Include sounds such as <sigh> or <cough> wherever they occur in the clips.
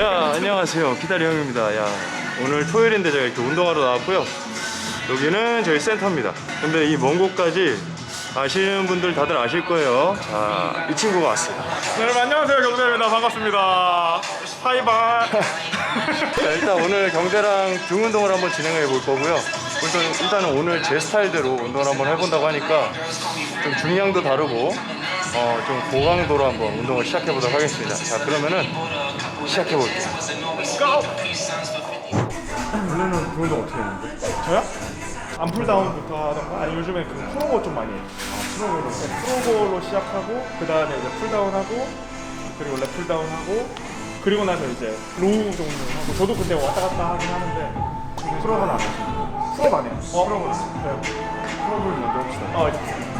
야 안녕하세요. 기다리 형입니다. 야 오늘 토요일인데 제가 이렇게 운동하러 나왔고요. 여기는 저희 센터입니다. 근데 이 먼 곳까지 아시는 분들 다들 아실 거예요. 자 이 친구가 왔어요 네, 여러분 안녕하세요. 경대입니다. 반갑습니다. 하이바이. 자, 일단 오늘 경대랑 등 운동을 한번 진행해 볼 거고요. 일단, 일단은 오늘 제 스타일대로 운동을 한번 해본다고 하니까 좀 중량도 다르고 어, 좀 고강도로 한번 운동을 시작해 보도록 하겠습니다. 자 그러면은 시작해 볼게요 원래는 등 운동 어떻게 했는데? 저요? 암풀다운부터 하던가 아니 요즘에 그 프로고 좀 많이 해요. 프로고로 네, 프로고로 시작하고 그 다음에 이제 풀다운하고 그리고 랩풀다운하고 그리고 나서 이제 로우 종류 하고 저도 근데 왔다 갔다 하긴 하는데 프로가 나왔어요 프로 안 해요. 어, 프로고 네. 프로를 먼저 합시다 어, 이제 됐어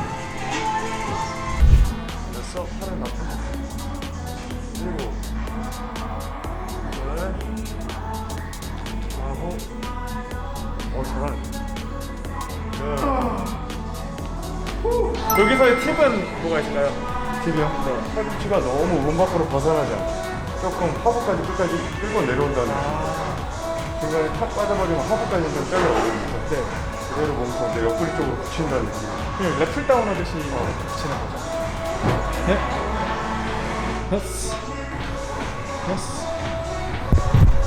여기서의 팁은 뭐가 있을까요? 팁이요? 네 팔꿈치가 너무 몸 밖으로 벗어나지 않고 조금 하부까지 끝까지 끌고 내려온다는 아, 중간에 탁 빠져버리면 하부까지 좀 잘려 오르니까 네. 그대로 몸통 내 옆구리 쪽으로 붙인다는 느낌 그냥 랩풀 다운 하듯이 붙이는 거죠. 네. 됐어. 됐어.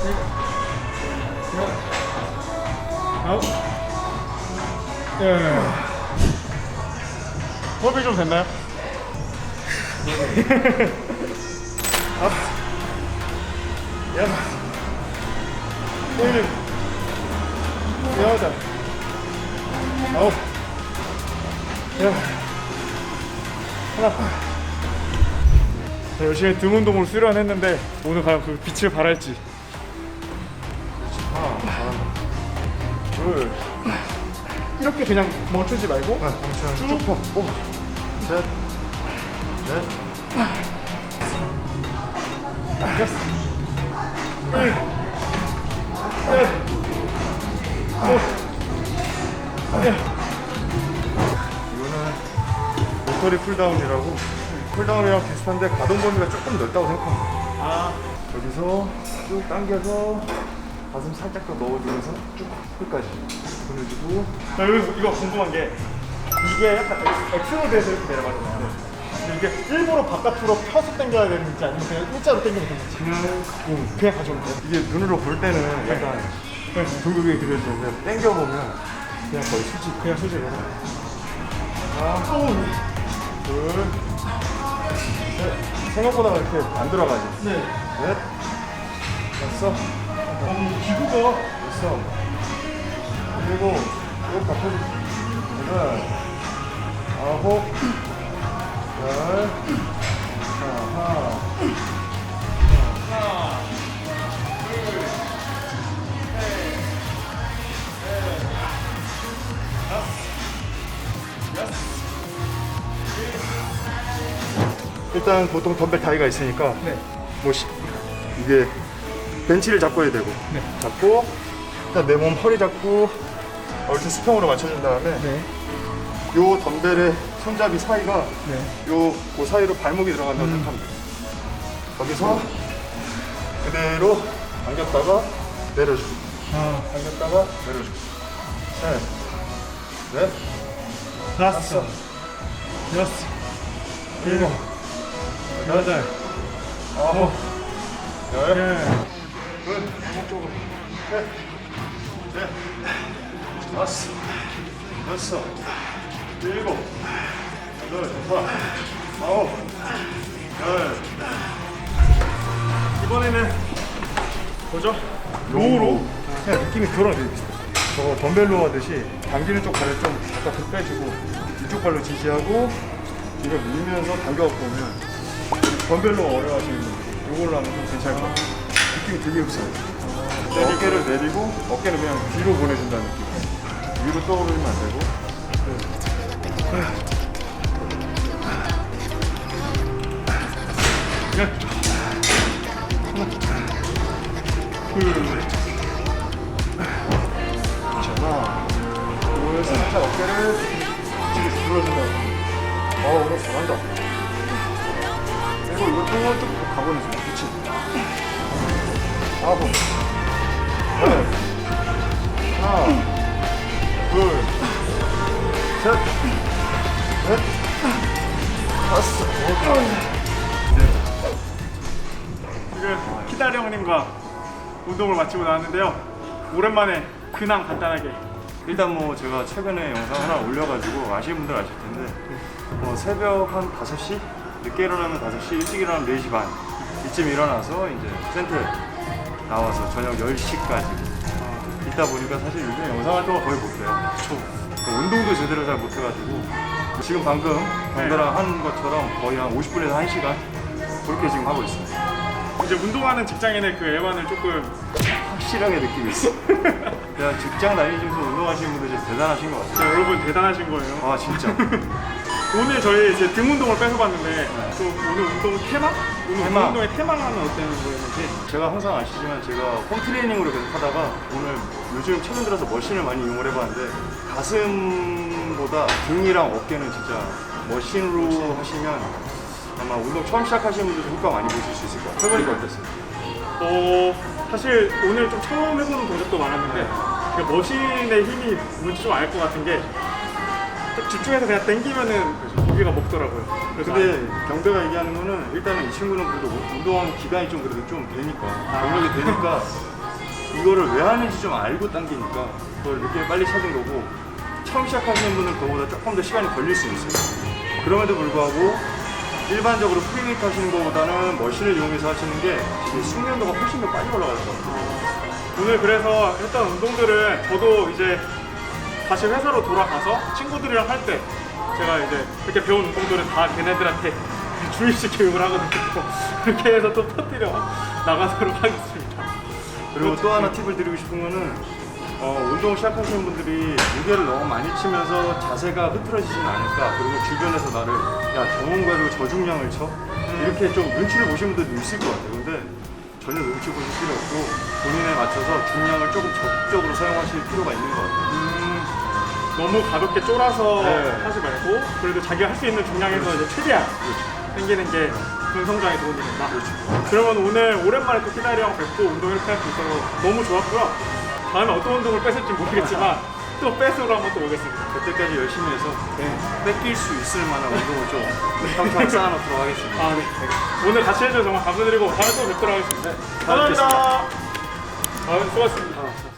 일곱. 여덟. 아홉. 예. 호흡이 좀 됐나요? 아홉. 여섯. 일곱. 여덟. 아홉. 야. 하나. 자, 열심히 등 운동을 수련했는데 오늘 과연 그 빛을 발할지. 하나 잘한다 둘 이렇게 그냥 멈추지 말고 아, 쭉 펴. 오, 셋, 넷, 일, 예. 이거는 모터리 풀다운이라고 풀다운이랑 비슷한데 가동 범위가 조금 넓다고 생각합니다. 아, 여기서 쭉 당겨서 가슴 살짝 더 넣어주면서 쭉 끝까지 보내주고 나 여기서 이거 궁금한 게 이게 약간 X- X로 돼서 이렇게 내려가잖아요. 근데 이게 일부러 바깥으로 펴서 당겨야 되는지 아니면 그냥 일자로 당기면 되는지 그냥 가끔 그냥 가져오면 돼요. 이게 눈으로 볼 때는 약간 네. 둥글게 그려지는데 당겨보면 그냥 거의 수직 그냥 수직으로. 하나 둘 셋. 생각보다 이렇게 안 들어가지 네. 넷 다섯 어, 기구가 됐어. 그리고 쭉 덮어주 여덟, 아홉, 열, 하나, 일단 보통 덤벨 다이가 있으니까 네. 뭐 시, 이게 벤치를 잡고 해야 되고. 네. 잡고 일단 내 몸 허리 잡고 얼추 수평으로 맞춰준 다음에 네. 요 덤벨의 손잡이 사이가 네. 요 그 사이로 발목이 들어간다고 생각하면 돼요 거기서 그대로 당겼다가 내려주고. 아, 당겼다가 내려주고. 셋, 넷, 다섯, 여섯, 일곱, 여덟, 아홉, 열, 열. 끝. 목쪽으로 셋, 넷, 다섯, 여섯, 일곱, 여덟, 아홉, 열. 이번에는 뭐죠? 로우로. 그냥 느낌이 그런 게 비슷해. 저거 덤벨로 하듯이 당기는 쪽 발을 좀 바깥으로 빼주고 이쪽 발로 지지하고 이걸 밀면서 당겨갖고 오면 덤벨로 어려워하시는 분들 이걸로 하면 좀 괜찮을 것 같아요. 느낌이 되게 흡사해요. 어깨를 내리고 어깨를 그냥 뒤로 보내준다는 느낌. 위로 떠오르면 안 되고. 괜찮아. 오늘 살짝 어깨를 뒤로 눌러준다. 어, 오늘 잘한다. 그리고 이것도 좀 가보내줘. 그치? 아홉, 열, 하나, 둘, 셋, 넷, 다섯, 지금 키다리 형님과 운동을 마치고 나왔는데요. 오랜만에 근황 간단하게. 일단 뭐 제가 최근에 영상 하나 올려가지고 아시는 분들 아실 텐데 뭐 새벽 한 5시? 늦게 일어나면 5시, 일찍 일어나면 4시 반. 이쯤 일어나서 이제 센터에 나와서 저녁 10시까지. 있다 보니까 사실 요즘 영상 활동을 거의 못해요. 그 운동도 제대로 잘 못해가지고. 지금 방금 경대랑 한 것처럼 거의 한 50분에서 1시간? 그렇게 지금 하고 있습니다. 이제 운동하는 직장인의 그 애환을 조금 확실하게 느끼고 있어요. <laughs> 제가 직장 다니시면서 운동하시는 분들 진짜 대단하신 것 같아요. 진짜 여러분 대단하신 거예요. 아 진짜 <laughs> 오늘 저희 이제 등 운동을 뺏어봤는데 또 오늘 운동 테마? 오늘 테마. 운동의 테마는 어떤 거였는지 제가 항상 아시지만 제가 홈 트레이닝으로 계속 하다가 오늘 요즘 최근 들어서 머신을 많이 이용을 해봤는데 가슴보다 등이랑 어깨는 진짜 머신으로 하시면 아마 운동 처음 시작하시는 분들도 효과 많이 보실 수 있을 것 같아요. 해보니까 어땠어요? 어 사실 오늘 좀 처음 해보는 동작도 많았는데 그 머신의 힘이 뭔지 좀 알 것 같은 게 좀 집중해서 그냥 당기면은 고기가 먹더라고요. 그래서 근데 경배가 얘기하는 거는 일단은 이 친구는 그래도 운동하는 기간이 좀 그래도 좀 되니까 경력이 되니까 이거를 왜 하는지 좀 알고 당기니까 그걸 느낌을 빨리 찾은 거고 처음 시작하시는 분은 그거보다 조금 더 시간이 걸릴 수 있어요. 그럼에도 불구하고 일반적으로 프리웨이트 하시는 것보다는 머신을 이용해서 하시는 게이 숙련도가 훨씬 더 빨리 올라가더라고요. 오늘 그래서 했던 운동들은 저도 이제 다시 회사로 돌아가서 친구들이랑 할 때 제가 이제 그렇게 배운 운동들은 다 걔네들한테 <laughs> 주의식 교육을 하거든요. <laughs> 그렇게 해서 또 터뜨려 나가도록 하겠습니다. 그리고 또 하나 팁을 드리고 싶은 거는 어, 운동 시작하시는 분들이 무게를 너무 많이 치면서 자세가 흐트러지진 않을까. 그리고 주변에서 나를 야 저놈 가지고 저중량을 쳐? 이렇게 좀 눈치를 보시는 분들도 있을 것 같아요. 근데 전혀 눈치 보실 필요 없고 본인에 맞춰서 중량을 조금 적극적으로 사용하실 필요가 있는 것 같아요. 음, 너무 가볍게 쫄아서 네. 하지 말고 그래도 자기가 할 수 있는 중량에서 이제 최대한 당기는 게 근성장에 도움이 된다. 그러면 오늘 오랜만에 또 키다리 형 뵙고 운동 이렇게 할 수 있어서 너무 좋았고요. 다음에 어떤 운동을 뺏을지 모르겠지만 또 뺏으러 한번 또 오겠습니다. 그때까지 열심히 해서 뺏길 수 있을 만한 운동을 좀 평평 쌓아놓도록 하겠습니다 아, 네. 오늘 같이 해줘서 정말 감사드리고 다음에 또 뵙도록 하겠습니다. 감사합니다. 아, 수고하셨습니다.